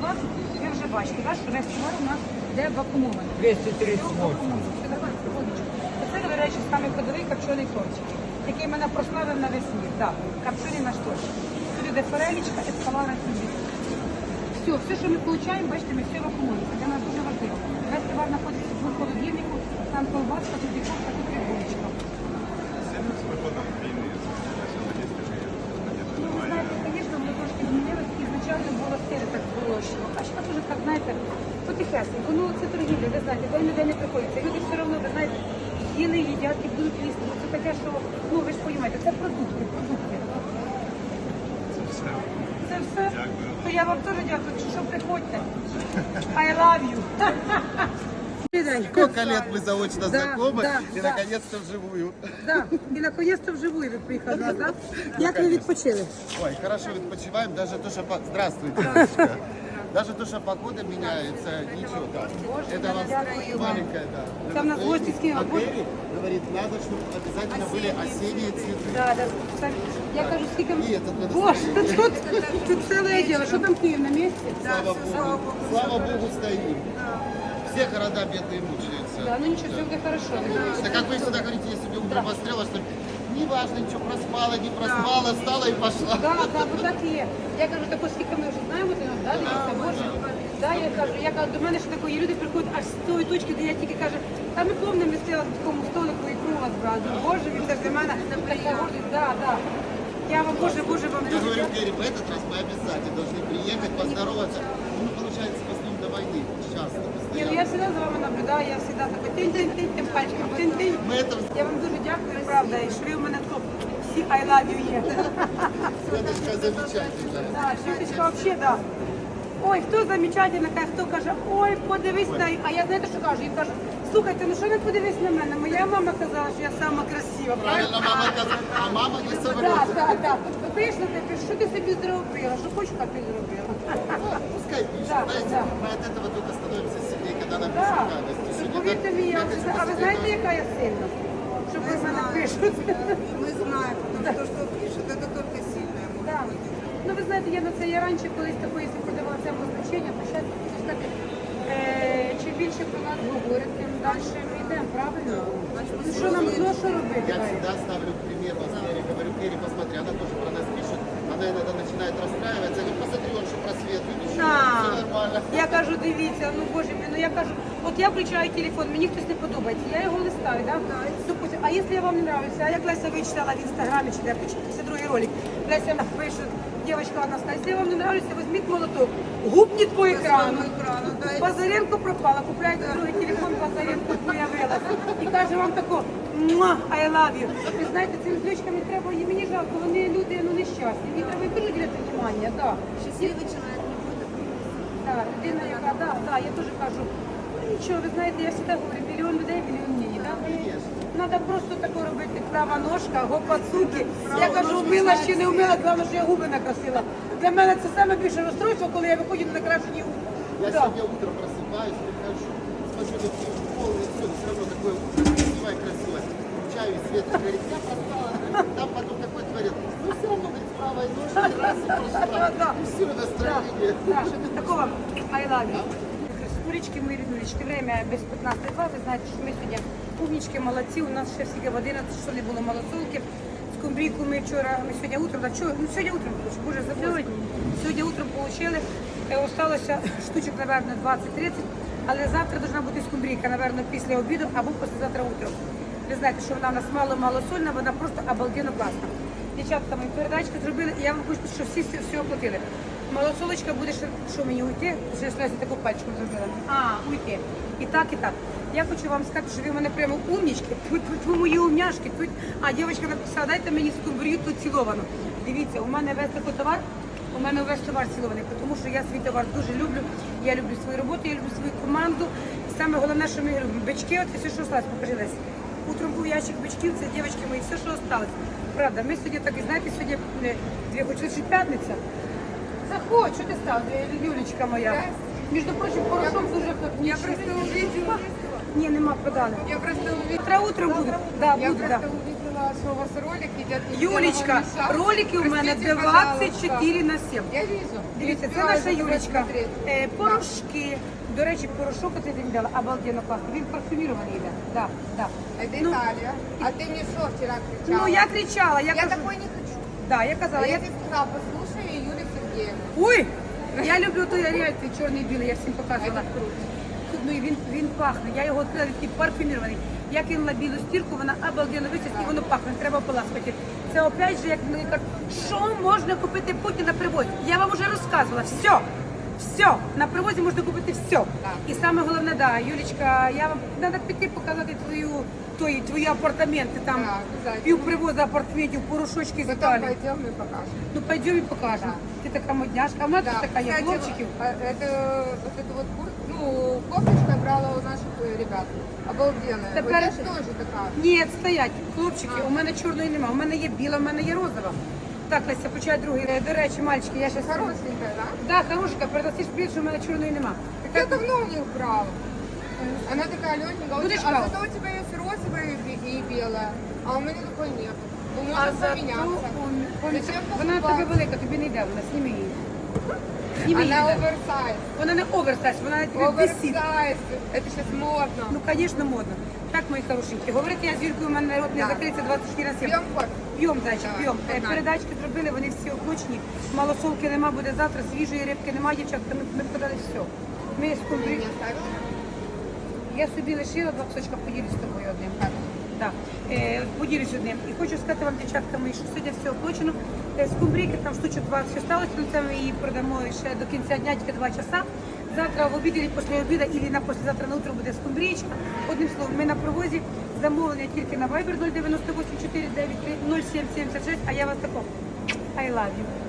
клас, ви вже бачите, що весь товар у нас де вакуумований. 238. Це, до речі, саме ходовий копчений тортик, який мене прославив на весь світ. Так, копчений наш тортик. Тут іде форелічка, ескалара сюди. Все, все, що ми получаємо, бачите, ми все вакуумуємо. Це для нас дуже важливо. Весь товар знаходиться в холодильнику, там колбаска, тут і кофта, тут і булочка. Ну, ви знаєте, звісно, воно трошки змінилось, звичайно було стилю так зголошено. А що дуже так, знаєте, потихесенько. Ну, це торгівля, ви знаєте, день на день не приходиться. Люди все одно, ви знаєте, їли, їдять і будуть їсти. Ну, Це таке, що, ну, ви ж розумієте, це продукти, продукти. Це все? Це То я вам теж дякую, що приходьте. I love you. Сколько лет мы заочно Да, знакомы, да, и да. наконец-то вживую. Да. І наконец-то вживую ви приїхали, да? так? Як ви відпочили? Ой, хорошо відпочиваем, даже то, что... по- Здравствуйте, Анечка. Даже то, что погода меняется, ничего. Да. Это у нас дякую вам. маленькая, да. Там у нас гости с кем? А Гэри говорит, надо, чтобы обязательно были осенние цветы. Да, да. Так, Я кажу, скільки... Ні, тут надо Боже, стояти. тут, тут, тут целое дело. Що там Київ на місці? Слава Богу. Слава Богу, стоим. Все города бедные мучаются. Да, ну нічого, все буде хорошо. Да как вы всегда говорите, если бы утром пострела, что не важно, ничего проспала, не проспала, встала и пошла. Да, да, бо так і є. Я кажу, тако, скільки ми вже знаємо, ти нам, да, дивіться, Боже. Да, я кажу, я кажу, до мене ще такої люди приходять аж з тої точки, де я тільки кажу, та ми повне ми стояли в такому столику і круг вас брали. Боже, він це ж для мене така гордість, да, да. Я вам, Боже, Боже, вам Я дуже говорю, дякую. Гэри, в этот раз мы обязательно должны приехать, поздороваться. Ну, получается, в основном до войны. Часто, Ні, ну постоянно. я завжди за вами наблюдаю, я завжди такой тинь-тинь-тинь, тим пальчиком, тинь-тинь. Мы это Я вам дуже дякую, правда, і що ви в мене тут всі I love you є. Светочка замечательная. Да, Світочка вообще, да. Ой, хто замечательно, каже, хто каже, ой, подивись на... А я знаєте, що кажу? Я кажу, слухайте, ну що не подивись на мене? Моя мама казала, що я сама красива, Правильно правильно? мама сказала, а мама не Так, соврет. так, так. Пишно ти, що ти собі зробила, що хочеш, так і зробила. Ну, Пускай пишет. Да, Знаете, да. мы от этого только становимся сильнее, когда нам Так, пишут гадости. ну, Сегодня повірте так- мені, я я вже- хочу а ви посмотреть знаєте, на- яка я сильна? Що ви в мене пишуть. И мы знаем, потому что то, что пишет, это только сильное может Да. быть. Ну, ви знаєте, я на це я раніше колись такої якщо придавала цьому значення, то зараз хочу сказати, е, чим більше про нас говорять, тим далі ми йдемо, правильно? Ну, що нам ну, що робити? Я Гай? всегда ставлю пример вас, Гэри. Говорю, Гэри, посмотри, она тоже про нас пишет. Она иногда начинает расстраиваться. Я говорю, посмотри, он что просветлый. Ничего, На. все нормально. я кажу, дивіться, ну боже мій, ну я кажу, от я включаю телефон, мені хтось не подобається, я його листаю, да? Допустим, а якщо я вам не нравится, а як Леся вичитала в інстаграмі, чи де це другий ролик, Леся пише, дівчинка одна сказала, якщо вам не нравится, візьміть молоток, гупніть по екрану. Базаренко пропала, купляйте другий телефон, Базаренко появилася. І каже вам тако, «Муа, I love you. Ви знаєте, цим звичкам не треба, і мені жалко, вони люди ну, нещасні. Мені треба і теж ділити внимання, да. не будет. Так, людина, яка, да, да, я теж кажу, ну нічого, ви знаєте, я завжди говорю, мільйон людей, мільйон мнені, да? Треба просто тако робити, права ножка, гопа цуки. Я кажу, вмила чи не вмила, головне, що я губи накрасила. Для мене це саме більше розстройство, коли я виходжу на накрашені губи. Я Да. сегодня утром просыпаюсь, прихожу, смотрю, на все полный все, все равно такое утро красивое, красивое. Включаю, и Света говорит, я проспала, говорит, там потом такой творит. Ну все равно, говорит, с правой ножки раз и прошла. Да. И все настроение. Так, такого I love you. Курочки, мої ріднулечки, время без 15.2, ви знаєте, що ми сьогодні умнічки, молодці, у нас ще всі в 11, що не було малосолки. Скумбрійку ми вчора, ми сьогодні утром, так, вчора, ну сьогодні утром, боже, забули. Сьогодні утром отримали, осталося штучок, напевно, 20-30, але завтра должна бути скумбрійка, напевно, після обіду або післязавтра утром. Ви знаєте, що вона в нас мало-мало сольна, вона просто обалденно класна. Дівчатка, ми передачки зробили, і я вам хочу, що всі все оплатили. Малосолочка буде що мені уйти, ж Леся таку пальчиком зробила. А, уйти. І так, і так. Я хочу вам сказати, що ви в мене прямо умнічки, тут, тут мої умняшки, тут. А дівчинка написала, дайте мені скумбрію тут ціловану. Дивіться, у мене весь такий товар, у мене весь товар цілований, тому що я свій товар дуже люблю. Я люблю свою роботу, я люблю свою команду. І саме головне, що ми любимо. Бички, оце все, що осталось, покажи Леся. Утром був ящик бичків, це дівчатки мої, все, що осталось. Правда, ми сьогодні так, і знаєте, сьогодні е, дві хоч що п'ятниця. Заходь, що ти став, Юлечка моя? Між прочим, порошок дуже Я просто увидела, Ні, нема подали. я просто увидела, Утро утром будуть. Да, я будуть, да. просто увидела, что у вас ролик идет. Юлечка, ролики у мене Простите, 24 на 7. Я вижу. Дивіться, це наша посмотреть. Е, порошки. До речі, порошок оцей день дала, обалденно класний. Він парфюмірований йде. Да, да. Это Ну, Италия. А ты мне что вчера кричала? Ну, я кричала, я, Я кажу, такой не хочу. да, я казала, я я... тебе сказала, Сергеевну. Ой! Я люблю той реальний чорний білий, я всім показувала. Ну і він, він пахне. Я його відкрила, він такий парфюмірований. Я кинула білу стірку, вона обалденно висить і воно пахне, треба поласкати. Це опять же, як мені кажуть, що можна купити Путін на привозі? Я вам вже розказувала, все. Все, на привозі можна купити все. І саме головне, да, Юлічка, я вам треба піти показати твою, твої, твої апартаменти, там Да, обязательно. пів привозу апартаментів, порошочки з Потом Італії. пойдем и покажем. Ну пойдем і покажемо Ти така модняшка, а в мене Да, тут така є кстати, хлопчиків. а, это вот эту вот кур... ну, кофточку я брала у наших э, ребят. Обалденная. Да Вот я пер- же тоже такая. Ні, стоять, хлопчики, у мене чорної немає. У мене є біла, у мене є розова. Так, Леся, почай другий. Е, До речі, мальчики, я зараз... Хорошенькая, да? Да, хорошенька, передасиш привіт, що у мене чорної нема. Так я давно у них брала. Она такая легенькая. Будешь а брала? зато у тебя есть розовая и бе- и белая. А у меня такой нет. А можно зато поменяться. у- у- Зачем вона покупать? велика, тобі не йде, вона зніми її. Зніми її. Она да. оверсайз. Вона не оверсайз, вона на тебе висить. Оверсайз. Это сейчас модно. Ну, звісно, модно. Так, мої хорошенькі, говорити я з Юлькою, у мене народ не Да. закриється 24 на 7. Пьем кофе. П'йом, зайчик, Давай, п'йом. Е, погнали. Передачки зробили, вони всі оплачені. Малосолки нема, буде завтра, свіжої рибки нема, дівчатка, ми, ми подали все. Ми з Ты кумбрі... оставила? Я собі лишила два кусочка, поділюсь з тобою одним. Да. Е, поділюсь одним. І хочу сказати вам, дівчатка, мої, що сьогодні все оплачено. Е, Скумбрійки там штучок 20 все сталося, але це ми її продамо ще до кінця дня, тільки 2 часа. Завтра в обід, або після обіду, або на послезавтра на утро буде скумбрічка. Одним словом, ми на привозі замовлення тільки на Viber 098 493 0776, а я вас тако. I love you.